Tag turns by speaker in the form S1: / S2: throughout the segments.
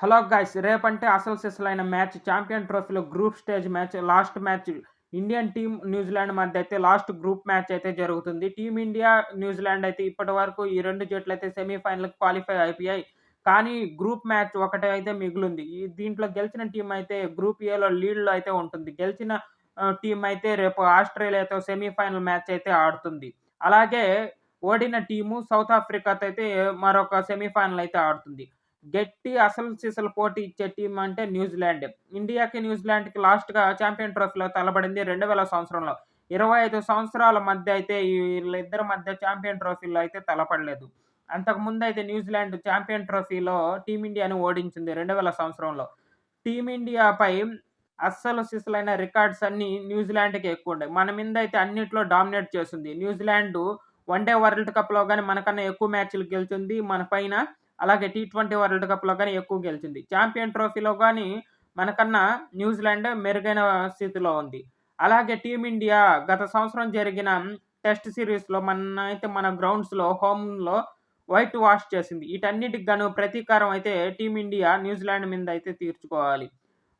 S1: Hello guys రేపంటే అసలు సిసలైన మ్యాచ్ ఛాంపియన్ ట్రోఫీలో group stage match last match Indian team New Zealand Zealand అయితే లాస్ట్ గ్రూప్ మ్యాచ్ అయితే జరుగుతుంది. టీమిండియా న్యూజిలాండ్ అయితే ఇప్పటి వరకు ఈ రెండు జట్లు అయితే సెమీఫైనల్కి క్వాలిఫై అయిపోయాయి. కానీ గ్రూప్ మ్యాచ్ ఒకటే అయితే మిగిలింది. ఈ దీంట్లో గెలిచిన టీం అయితే గ్రూప్ ఏలో లీడ్లో అయితే ఉంటుంది. గెలిచిన టీం అయితే రేపు ఆస్ట్రేలియాతో సెమీఫైనల్ మ్యాచ్ అయితే ఆడుతుంది. అలాగే ఓడిన టీము సౌత్ ఆఫ్రికాతో అయితే మరొక సెమీఫైనల్ అయితే ఆడుతుంది. గట్టి అసలు సీసలు పోటీ ఇచ్చే టీం అంటే న్యూజిలాండ్. ఇండియాకి న్యూజిలాండ్కి లాస్ట్గా ఛాంపియన్ ట్రోఫీలో తలబడింది రెండు వేల సంవత్సరంలో. ఇరవై ఐదు సంవత్సరాల మధ్య అయితే వీళ్ళిద్దరి మధ్య ఛాంపియన్ ట్రోఫీలో అయితే తలపడలేదు. అంతకుముందు అయితే న్యూజిలాండ్ ఛాంపియన్ ట్రోఫీలో టీమిండియాని ఓడించింది రెండు వేల సంవత్సరంలో టీమిండియాపై అస్సలు సిసలైన రికార్డ్స్ అన్ని న్యూజిలాండ్కి ఎక్కువ ఉండే. మన మీద అయితే అన్నిట్లో డామినేట్ చేస్తుంది న్యూజిలాండ్ వన్ డే వరల్డ్ కప్లో కానీ మనకన్నా ఎక్కువ మ్యాచ్లు గెలిచింది మన పైన అలాగే టీ ట్వంటీ వరల్డ్ కప్లో కానీ ఎక్కువ గెలిచింది. ఛాంపియన్ ట్రోఫీలో కానీ మనకన్నా న్యూజిలాండ్ మెరుగైన స్థితిలో ఉంది. అలాగే టీమిండియా గత సంవత్సరం జరిగిన టెస్ట్ సిరీస్లో మన అయితే మన గ్రౌండ్స్లో హోమ్లో వైట్ వాష్ చేసింది. వీటన్నిటికి గాను ప్రతీకారం అయితే టీమిండియా న్యూజిలాండ్ మీద అయితే తీర్చుకోవాలి.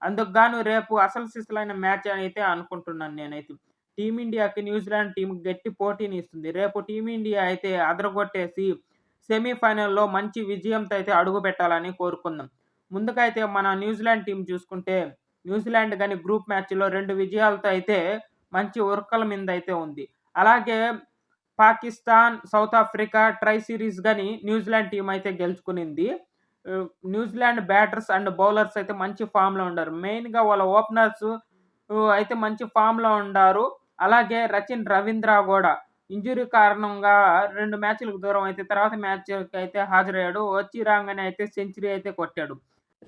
S1: అందుకు గాను రేపు అసలు సిసలైన మ్యాచ్ అయితే అనుకుంటున్నాను నేనైతే. టీమిండియాకి న్యూజిలాండ్ టీం గట్టి పోటీని ఇస్తుంది. రేపు టీమిండియా అయితే అదరగొట్టేసి సెమీఫైనల్లో మంచి విజయంతో అయితే అడుగు పెట్టాలని కోరుకుందాం. ముందుగా అయితే మన న్యూజిలాండ్ టీం చూసుకుంటే న్యూజిలాండ్ కానీ గ్రూప్ మ్యాచ్లో రెండు విజయాలతో అయితే మంచి ఉరకల మీద అయితే ఉంది. అలాగే Pakistan South Africa tri series కానీ న్యూజిలాండ్ టీం అయితే గెలుచుకునింది. New Zealand batters and bowlers అయితే మంచి ఫామ్లో ఉన్నారు మెయిన్గా వాళ్ళ ఓపెనర్స్ అయితే మంచి ఫామ్లో ఉన్నారు అలాగే రచిన్ రవీంద్ర కూడా ఇంజురీ కారణంగా రెండు మ్యాచ్లకు దూరం అయితే తర్వాత మ్యాచ్ అయితే హాజరయ్యాడు. వచ్చి రాగానే అయితే సెంచరీ అయితే కొట్టాడు.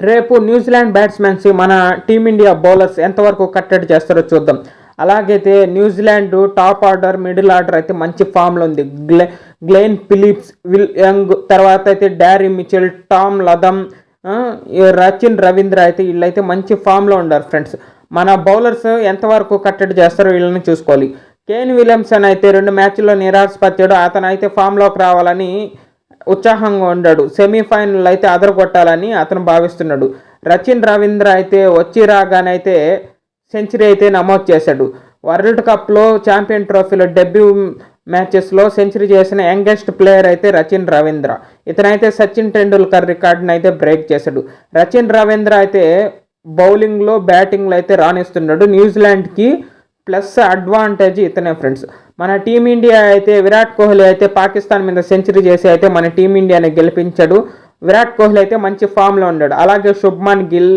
S1: రేపు న్యూజిలాండ్ బ్యాట్స్మెన్స్ మన టీమిండియా బౌలర్స్ ఎంతవరకు కట్టడి చేస్తారో చూద్దాం. అలాగైతే New Zealand top order middle order అయితే మంచి ఫామ్లో ఉంది. గ్లే గ్లెయిన్ ఫిలిప్స్ విల్ యంగ్ తర్వాత అయితే Daryl Mitchell Tom Latham Rachin Ravindra అయితే వీళ్ళైతే మంచి ఫామ్లో ఉన్నారు ఫ్రెండ్స్. మన బౌలర్స్ ఎంతవరకు కట్టడి చేస్తారో వీళ్ళని చూసుకోవాలి. కేన్ విలియమ్సన్ అయితే రెండు మ్యాచ్ల్లో నిరాశపరిచాడు. అతను అయితే ఫామ్లోకి రావాలని ఉత్సాహంగా ఉన్నాడు సెమీఫైనల్ అయితే అదరగొట్టాలని అతను భావిస్తున్నాడు. రచిన్ రవీంద్ర అయితే వచ్చి రాగానైతే సెంచరీ అయితే నమోదు చేశాడు. వరల్డ్ కప్లో ఛాంపియన్ ట్రోఫీలో డెబ్యూ మ్యాచెస్లో సెంచరీ చేసిన యంగెస్ట్ ప్లేయర్ అయితే రచిన్ రవీంద్ర. ఇతనైతే సచిన్ టెండూల్కర్ రికార్డును అయితే బ్రేక్ చేశాడు. రచిన్ రవీంద్ర అయితే బౌలింగ్లో బ్యాటింగ్లో అయితే రాణిస్తున్నాడు. న్యూజిలాండ్కి ప్లస్ అడ్వాంటేజ్ ఇతనే ఫ్రెండ్స్. మన టీమిండియా అయితే విరాట్ కోహ్లీ అయితే పాకిస్తాన్ మీద సెంచరీ చేసి అయితే మన టీమిండియాని గెలిపించాడు. విరాట్ కోహ్లీ అయితే మంచి ఫామ్లో ఉన్నాడు. అలాగే శుభ్మన్ గిల్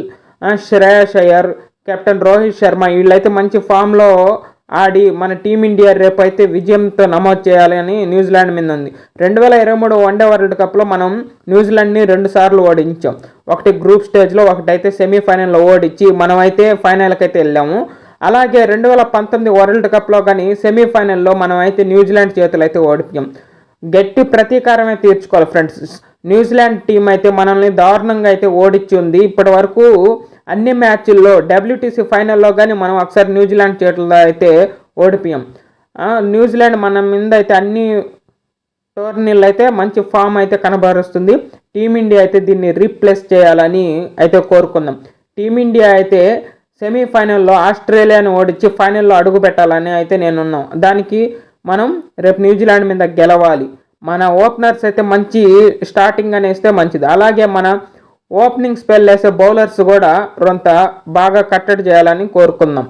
S1: శ్రేయస్ అయ్యర్ కెప్టెన్ రోహిత్ శర్మ వీళ్ళైతే మంచి ఫామ్లో ఆడి మన టీమిండియా రేపు అయితే విజయంతో నమోదు చేయాలని న్యూజిలాండ్ మీద ఉంది. రెండు వేల ఇరవై మూడు వన్డే వరల్డ్ కప్లో మనం న్యూజిలాండ్ని రెండు సార్లు ఓడించాం. ఒకటి గ్రూప్ స్టేజ్లో ఒకటైతే సెమీఫైనల్లో ఓడించి మనమైతే ఫైనల్కి అయితే వెళ్ళాము. అలాగే రెండు వేల పంతొమ్మిది వరల్డ్ కప్లో కానీ సెమీఫైనల్లో మనం అయితే న్యూజిలాండ్ చేతులు అయితే ఓడిపోయాం. గట్టి ప్రతీకారమే తీర్చుకోవాలి ఫ్రెండ్స్. న్యూజిలాండ్ టీం అయితే మనల్ని దారుణంగా అయితే ఓడిచ్చి ఉంది. ఇప్పటి వరకు అన్ని మ్యాచ్ల్లో డబ్ల్యూటీసీ ఫైనల్లో కానీ మనం ఒకసారి న్యూజిలాండ్ చేతుల్లో అయితే ఓడిపోయాం. న్యూజిలాండ్ మన మీద అయితే అన్ని టోర్నీలు అయితే మంచి ఫామ్ అయితే కనబరుస్తుంది. టీమిండియా అయితే దీన్ని రీప్లేస్ చేయాలని అయితే కోరుకుందాం. టీమిండియా అయితే సెమీఫైనల్లో ఆస్ట్రేలియాను ఓడించి ఫైనల్లో అడుగు పెట్టాలని అయితే నేనున్నాం. దానికి మనం రేపు న్యూజిలాండ్ మీద గెలవాలి. మన ఓపెనర్స్ అయితే మంచి స్టార్టింగ్ అనేస్తే మంచిది. అలాగే మన ఓపెనింగ్ స్పెల్ వేసే బౌలర్స్ కూడా రొంత బాగా కట్టడి చేయాలని కోరుకుందాం.